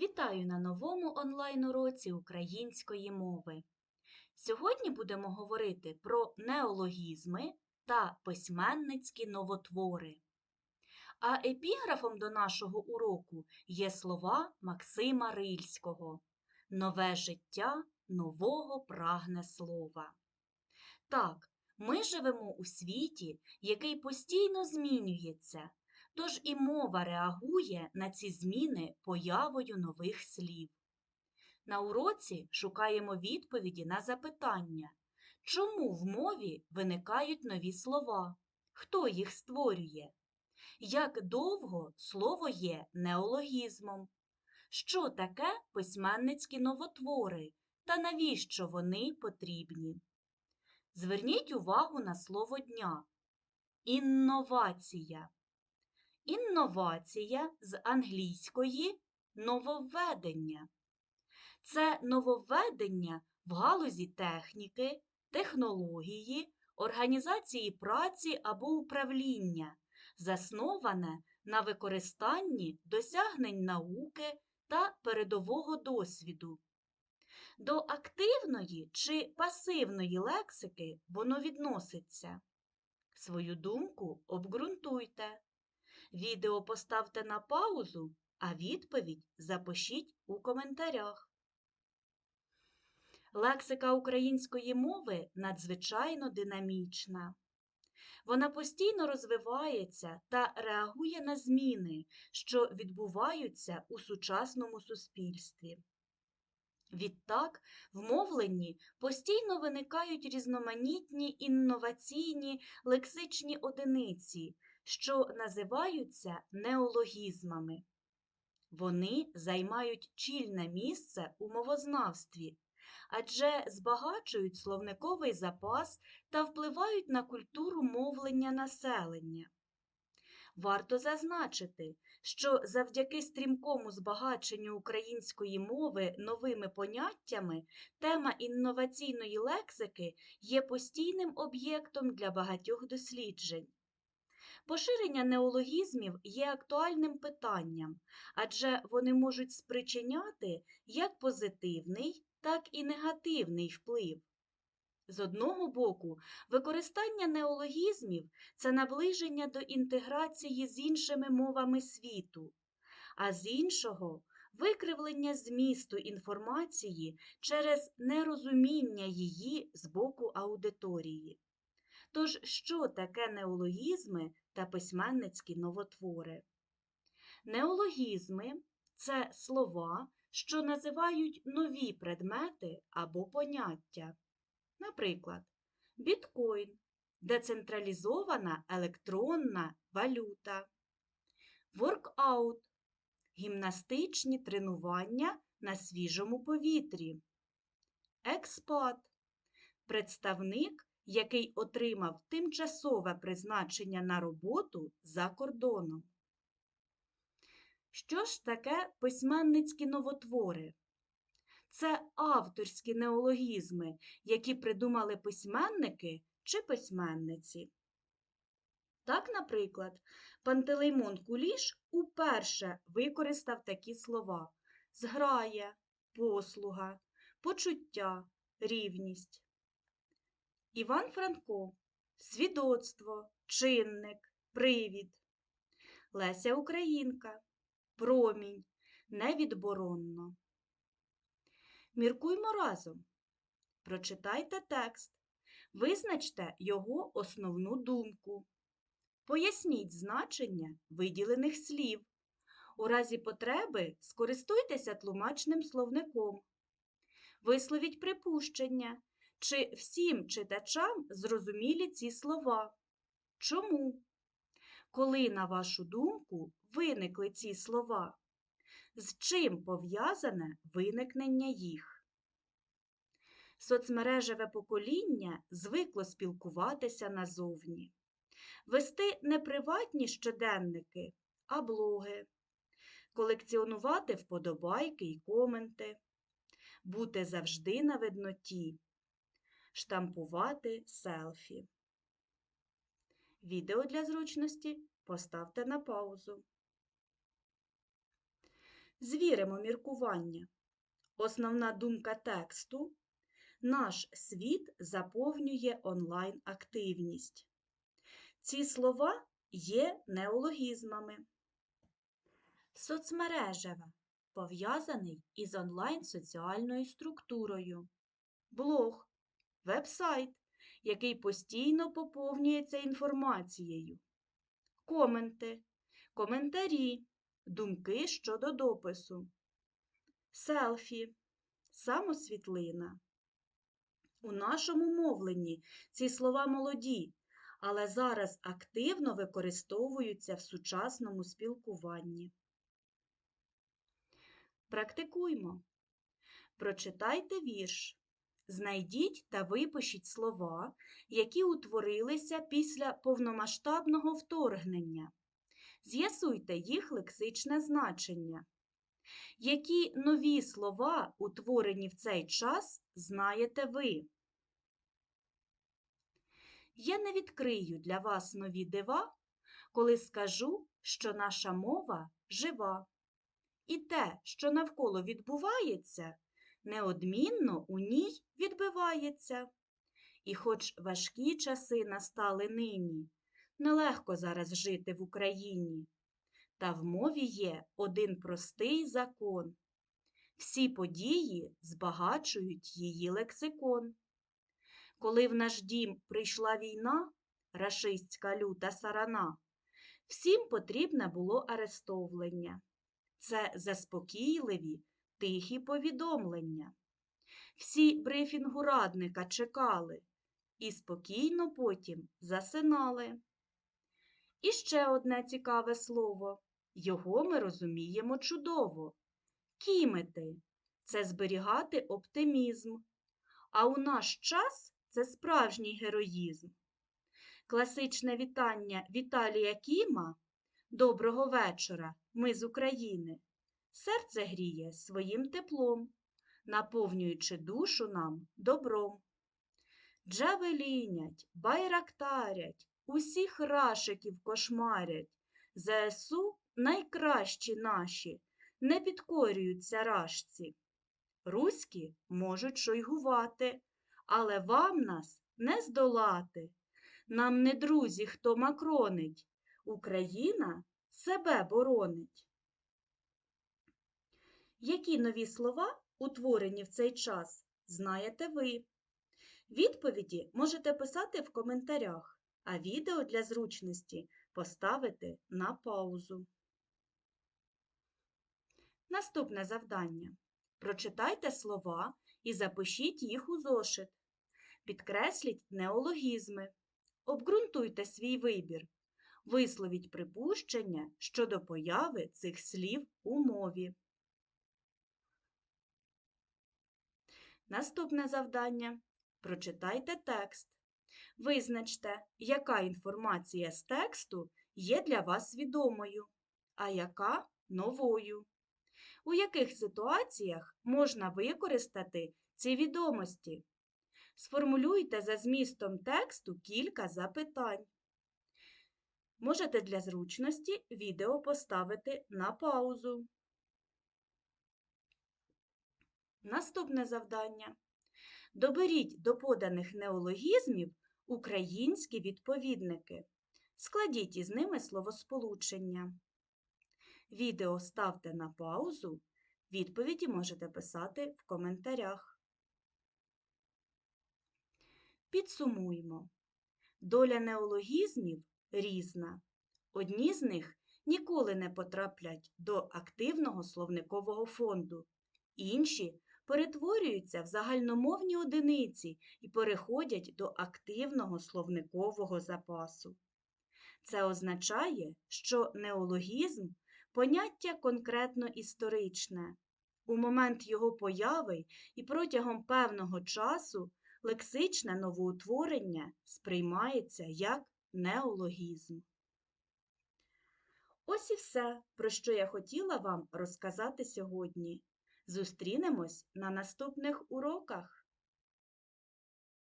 Вітаю на новому онлайн-уроці української мови. Сьогодні будемо говорити про неологізми та письменницькі новотвори. А епіграфом до нашого уроку є слова Максима Рильського Нове життя нового прагне слова. Так, ми живемо у світі, який постійно змінюється, Тож і мова реагує на ці зміни появою нових слів. На уроці шукаємо відповіді на запитання, чому в мові виникають нові слова, хто їх створює, як довго слово є неологізмом, що таке письменницькі новотвори та навіщо вони потрібні. Зверніть увагу на слово дня інновація. Інновація з англійської нововведення. Це нововведення в галузі техніки, технології, організації праці або управління, засноване на використанні досягнень науки та передового досвіду. До активної чи пасивної лексики воно відноситься. Свою думку обґрунтуйте. Відео поставте на паузу, а відповідь запишіть у коментарях. Лексика української мови надзвичайно динамічна. Вона постійно розвивається та реагує на зміни, що відбуваються у сучасному суспільстві. Відтак, в мовленні постійно виникають різноманітні інноваційні лексичні одиниці, що називаються неологізмами. Вони займають чільне місце у мовознавстві, адже збагачують словниковий запас та впливають на культуру мовлення населення. Варто зазначити, що завдяки стрімкому збагаченню української мови новими поняттями тема інноваційної лексики є постійним об'єктом для багатьох досліджень. Поширення неологізмів є актуальним питанням, адже вони можуть спричиняти як позитивний, так і негативний вплив. З одного боку, використання неологізмів це наближення до інтеграції з іншими мовами світу, а з іншого викривлення змісту інформації через нерозуміння її з боку аудиторії. Тож, що таке неологізми та письменницькі новотвори? Неологізми це слова, що називають нові предмети або поняття. Наприклад, біткоін децентралізована електронна валюта, воркаут гімнастичні тренування на свіжому повітрі, експат представник який отримав тимчасове призначення на роботу за кордоном. Що ж таке письменницькі новотвори? Це авторські неологізми, які придумали письменники чи письменниці. Так, наприклад, Пантелеймон Куліш уперше використав такі слова зграя, послуга, почуття, рівність. Іван Франко Свідоцтво, чинник, привід. Леся Українка, промінь, невідборонно. Міркуймо разом. Прочитайте текст, визначте його основну думку. Поясніть значення виділених слів. У разі потреби скористуйтеся тлумачним словником. Висловіть припущення, чи всім читачам зрозумілі ці слова? Чому? Коли, на вашу думку, виникли ці слова? З чим пов'язане виникнення їх? Соцмережеве покоління звикло спілкуватися назовні, вести не приватні щоденники, а блоги, колекціонувати вподобайки й коменти, бути завжди на видноті, штампувати селфі. Відео для зручності поставте на паузу. Звіримо міркування. Основна думка тексту наш світ заповнює онлайн-активність. Ці слова є неологізмами. Соцмережева пов'язаний із онлайн-соціальною структурою. Блог вебсайт, який постійно поповнюється інформацією. Коменти, коментарі, думки щодо допису. Селфі, самосвітлина. У нашому мовленні ці слова молоді, але зараз активно використовуються в сучасному спілкуванні. Практикуймо. Прочитайте вірш. Знайдіть та випишіть слова, які утворилися після повномасштабного вторгнення. З'ясуйте їх лексичне значення. Які нові слова, утворені в цей час, знаєте ви? Я не відкрию для вас нові дива, коли скажу, що наша мова жива. І те, що навколо відбувається, неодмінно у ній відбивається. І хоч важкі часи настали нині, нелегко зараз жити в Україні, та в мові є один простий закон. Всі події збагачують її лексикон. Коли в наш дім прийшла війна, рашистська люта сарана, всім потрібне було арестовлення. Це заспокійливі, тихі повідомлення. Всі брифінгу радника чекали і спокійно потім засинали. І ще одне цікаве слово. Його ми розуміємо чудово. Кімити це зберігати оптимізм. А у наш час це справжній героїзм. Класичне вітання Віталія Кіма Доброго вечора, ми з України. Серце гріє своїм теплом, наповнюючи душу нам добром. Джавелінять, байрактарять, усіх рашиків кошмарять. ЗСУ найкращі наші, не підкорюються рашці. Руські можуть шойгувати, але вам нас не здолати. Нам не друзі, хто макронить, Україна себе боронить. Які нові слова, утворені в цей час, знаєте ви? Відповіді можете писати в коментарях, а відео для зручності поставити на паузу. Наступне завдання. Прочитайте слова і запишіть їх у зошит. Підкресліть неологізми. Обґрунтуйте свій вибір. Висловіть припущення щодо появи цих слів у мові. Наступне завдання. Прочитайте текст. Визначте, яка інформація з тексту є для вас відомою, а яка новою. У яких ситуаціях можна використати ці відомості? Сформулюйте за змістом тексту кілька запитань. Можете для зручності відео поставити на паузу. Наступне завдання. Доберіть до поданих неологізмів українські відповідники. Складіть із ними словосполучення. Відео ставте на паузу, відповіді можете писати в коментарях. Підсумуємо. Доля неологізмів різна. Одні з них ніколи не потраплять до активного словникового фонду, інші перетворюються в загальномовні одиниці і переходять до активного словникового запасу. Це означає, що неологізм поняття конкретно історичне. У момент його появи і протягом певного часу лексичне новоутворення сприймається як неологізм. Ось і все, про що я хотіла вам розказати сьогодні. Зустрінемось на наступних уроках.